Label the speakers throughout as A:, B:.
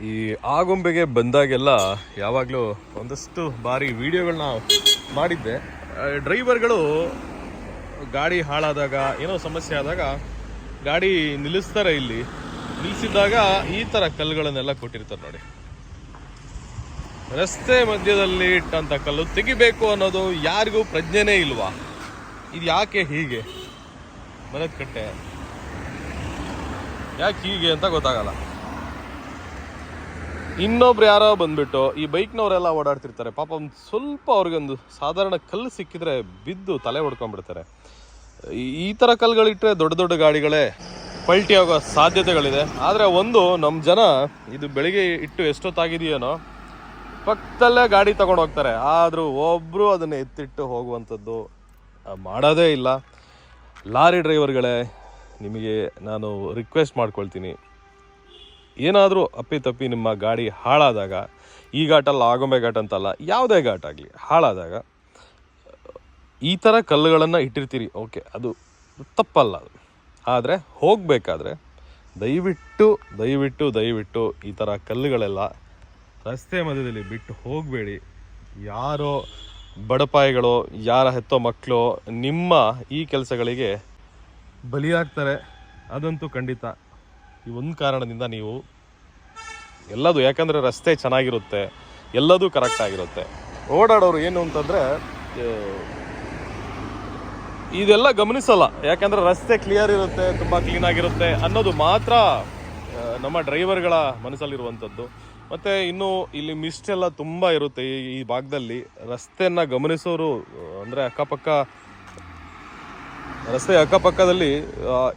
A: ಈ ಆಗುಂಬೆಗೆ ಬಂದಾಗೆಲ್ಲ ಯಾವಾಗಲೂ ಒಂದಷ್ಟು ಬಾರಿ ವಿಡಿಯೋಗಳನ್ನ ಮಾಡಿದ್ದೆ. ಡ್ರೈವರ್ಗಳು ಗಾಡಿ ಹಾಳಾದಾಗ, ಏನೋ ಸಮಸ್ಯೆ ಆದಾಗ ಗಾಡಿ ನಿಲ್ಲಿಸ್ತಾರೆ ಇಲ್ಲಿ. ನಿಲ್ಲಿಸಿದಾಗ ಈ ಥರ ಕಲ್ಲುಗಳನ್ನೆಲ್ಲ ಕೊಟ್ಟಿರ್ತಾರೆ ನೋಡಿ. ರಸ್ತೆ ಮಧ್ಯದಲ್ಲಿ ಇಟ್ಟಂಥ ಕಲ್ಲು ತೆಗಿಬೇಕು ಅನ್ನೋದು ಯಾರಿಗೂ ಪ್ರಜ್ಞೆನೇ ಇಲ್ವಾ? ಇದು ಯಾಕೆ ಹೀಗೆ? ಮರದ ಕಟ್ಟೆ ಯಾಕೆ ಹೀಗೆ ಅಂತ ಗೊತ್ತಾಗಲ್ಲ. ಇನ್ನೊಬ್ರು ಯಾರೋ ಬಂದ್ಬಿಟ್ಟು ಈ ಬೈಕ್ನವರೆಲ್ಲ ಓಡಾಡ್ತಿರ್ತಾರೆ. ಪಾಪ ಒಂದು ಸ್ವಲ್ಪ ಅವ್ರಿಗೊಂದು ಸಾಧಾರಣ ಕಲ್ಲು ಸಿಕ್ಕಿದ್ರೆ ಬಿದ್ದು ತಲೆ ಹೊಡ್ಕೊಂಡ್ಬಿಡ್ತಾರೆ. ಈ- ಥರ ಕಲ್ಲುಗಳಿಟ್ಟರೆ ದೊಡ್ಡ ದೊಡ್ಡ ಗಾಡಿಗಳೇ ಪಲ್ಟಿ ಆಗೋ ಸಾಧ್ಯತೆಗಳಿದೆ. ಆದರೆ ಒಂದು ನಮ್ಮ ಜನ ಇದು ಬೆಳಿಗ್ಗೆ ಇಟ್ಟು ಎಷ್ಟೊತ್ತಾಗಿದೆಯೇನೋ, ಪಕ್ಕದಲ್ಲೇ ಗಾಡಿ ತಗೊಂಡು ಹೋಗ್ತಾರೆ. ಆದರೂ ಒಬ್ಬರು ಅದನ್ನು ಎತ್ತಿಟ್ಟು ಹೋಗುವಂಥದ್ದು ಮಾಡೋದೇ ಇಲ್ಲ. ಲಾರಿ ಡ್ರೈವರ್ಗಳೇ, ನಿಮಗೆ ನಾನು ರಿಕ್ವೆಸ್ಟ್ ಮಾಡ್ಕೊಳ್ತೀನಿ. ಏನಾದರೂ ಅಪ್ಪಿತಪ್ಪಿ ನಿಮ್ಮ ಗಾಡಿ ಹಾಳಾದಾಗ, ಈ ಘಾಟಲ್ಲ ಆಗೊಂಬೆ ಘಾಟ್ ಅಂತಲ್ಲ, ಯಾವುದೇ ಘಾಟ್ ಆಗಲಿ, ಹಾಳಾದಾಗ, ಈ ಥರ ಕಲ್ಲುಗಳನ್ನು ಇಟ್ಟಿರ್ತೀರಿ. ಓಕೆ, ಅದು ತಪ್ಪಲ್ಲ ಅದು. ಆದರೆ ಹೋಗಬೇಕಾದ್ರೆ ದಯವಿಟ್ಟು ದಯವಿಟ್ಟು ದಯವಿಟ್ಟು ಈ ಥರ ಕಲ್ಲುಗಳೆಲ್ಲ ರಸ್ತೆ ಮಧ್ಯದಲ್ಲಿ ಬಿಟ್ಟು ಹೋಗಬೇಡಿ. ಯಾರೋ ಬಡಪಾಯಿಗಳು, ಯಾರ ಹೆತ್ತೋ ಮಕ್ಕಳು, ನಿಮ್ಮ ಈ ಕೆಲಸಗಳಿಗೆ ಬಲಿಯಾಗ್ತಾರೆ. ಅದಂತೂ ಖಂಡಿತ. ಈ ಒಂದು ಕಾರಣದಿಂದ ನೀವು ಎಲ್ಲದು, ಯಾಕಂದರೆ ರಸ್ತೆ ಚೆನ್ನಾಗಿರುತ್ತೆ, ಎಲ್ಲದೂ ಕರೆಕ್ಟ್ ಆಗಿರುತ್ತೆ. ಓಡಾಡೋರು ಏನು ಅಂತಂದರೆ ಇದೆಲ್ಲ ಗಮನಿಸಲ್ಲ. ಯಾಕಂದರೆ ರಸ್ತೆ ಕ್ಲಿಯರ್ ಇರುತ್ತೆ, ತುಂಬ ಕ್ಲೀನ್ ಆಗಿರುತ್ತೆ ಅನ್ನೋದು ಮಾತ್ರ ನಮ್ಮ ಡ್ರೈವರ್ಗಳ ಮನಸ್ಸಲ್ಲಿರುವಂಥದ್ದು. ಮತ್ತು ಇನ್ನು ಇಲ್ಲಿ ಮಿಸ್ಟ್ ಎಲ್ಲ ತುಂಬ ಇರುತ್ತೆ ಈ ಭಾಗದಲ್ಲಿ. ರಸ್ತೆಯನ್ನು ಗಮನಿಸೋರು, ಅಂದರೆ ಅಕ್ಕಪಕ್ಕ ರಸ್ತೆ ಅಕ್ಕಪಕ್ಕದಲ್ಲಿ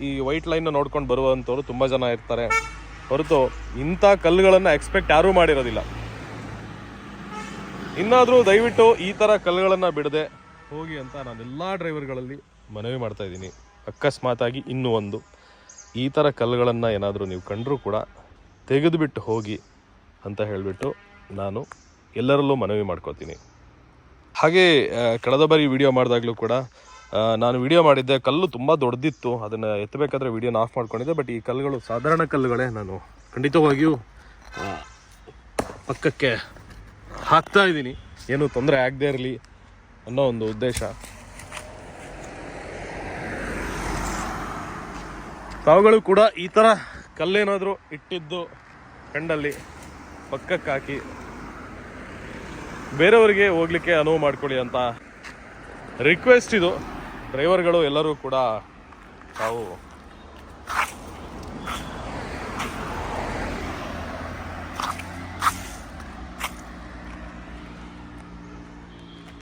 A: ಈ ವೈಟ್ ಲೈನ್ ನೋಡ್ಕೊಂಡು ಬರುವಂಥವ್ರು ತುಂಬ ಜನ ಇರ್ತಾರೆ. ಹೊರತು ಇಂಥ ಕಲ್ಲುಗಳನ್ನು ಎಕ್ಸ್ಪೆಕ್ಟ್ ಯಾರೂ ಮಾಡಿರೋದಿಲ್ಲ. ಇನ್ನಾದರೂ ದಯವಿಟ್ಟು ಈ ಥರ ಕಲ್ಲುಗಳನ್ನು ಬಿಡದೆ ಹೋಗಿ ಅಂತ ನಾನು ಎಲ್ಲ ಡ್ರೈವರ್ಗಳಲ್ಲಿ ಮನವಿ ಮಾಡ್ತಾ ಇದ್ದೀನಿ. ಅಕಸ್ಮಾತಾಗಿ ಇನ್ನೂ ಒಂದು. ಈ ಥರ ಕಲ್ಲುಗಳನ್ನು ಏನಾದರೂ ನೀವು ಕಂಡರೂ ಕೂಡ ತೆಗೆದುಬಿಟ್ಟು ಹೋಗಿ ಅಂತ ಹೇಳಿಬಿಟ್ಟು ನಾನು ಎಲ್ಲರಲ್ಲೂ ಮನವಿ ಮಾಡ್ಕೋತೀನಿ. ಹಾಗೆ ಕಳೆದ ಬಾರಿ ವಿಡಿಯೋ ಮಾಡಿದಾಗಲೂ ಕೂಡ ನಾನು ವಿಡಿಯೋ ಮಾಡಿದ್ದೆ. ಕಲ್ಲು ತುಂಬ ದೊಡ್ಡದಿತ್ತು ಅದನ್ನು ಎತ್ತಬೇಕಾದ್ರೆ ವಿಡಿಯೋನ ಆಫ್ ಮಾಡ್ಕೊಂಡಿದ್ದೆ. ಬಟ್ ಈ ಕಲ್ಲುಗಳು ಸಾಧಾರಣ ಕಲ್ಲುಗಳೇ. ನಾನು ಖಂಡಿತವಾಗಿಯೂ ಪಕ್ಕಕ್ಕೆ ಹಾಕ್ತಾ ಇದ್ದೀನಿ. ಏನು ತೊಂದರೆ ಆಗದೇ ಇರಲಿ ಅನ್ನೋ ಒಂದು ಉದ್ದೇಶ. ತಾವುಗಳು ಕೂಡ ಈ ಥರ ಕಲ್ಲೇನಾದರೂ ಇಟ್ಟಿದ್ದು ಕಂಡಲ್ಲಿ ಪಕ್ಕಕ್ಕೆ ಹಾಕಿ. ಬೇರೆಯವರಿಗೆ ಹೋಗ್ಲಿಕ್ಕೆ ಅನುವು ಮಾಡಿಕೊಡಿ ಅಂತ ರಿಕ್ವೆಸ್ಟ್ ಇದು. ಡ್ರೈವರ್ಗಳು ಎಲ್ಲರೂ ಕೂಡ ತಾವು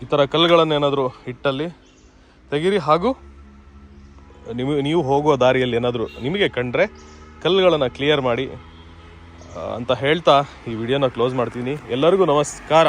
A: ಈ ಥರ ಕಲ್ಲುಗಳನ್ನೇನಾದರೂ ಇಟ್ಟಲ್ಲಿ ತೆಗೀರಿ ಹಾಗೂ ನೀವು ನೀವು ಹೋಗುವ ದಾರಿಯಲ್ಲಿ ಏನಾದರೂ ನಿಮಗೆ ಕಂಡ್ರೆ ಕಲ್ಲುಗಳನ್ನು ಕ್ಲಿಯರ್ ಮಾಡಿ ಅಂತ ಹೇಳ್ತಾ ಈ ವಿಡಿಯೋನ ಕ್ಲೋಸ್ ಮಾಡ್ತೀನಿ. ಎಲ್ಲರಿಗೂ ನಮಸ್ಕಾರ.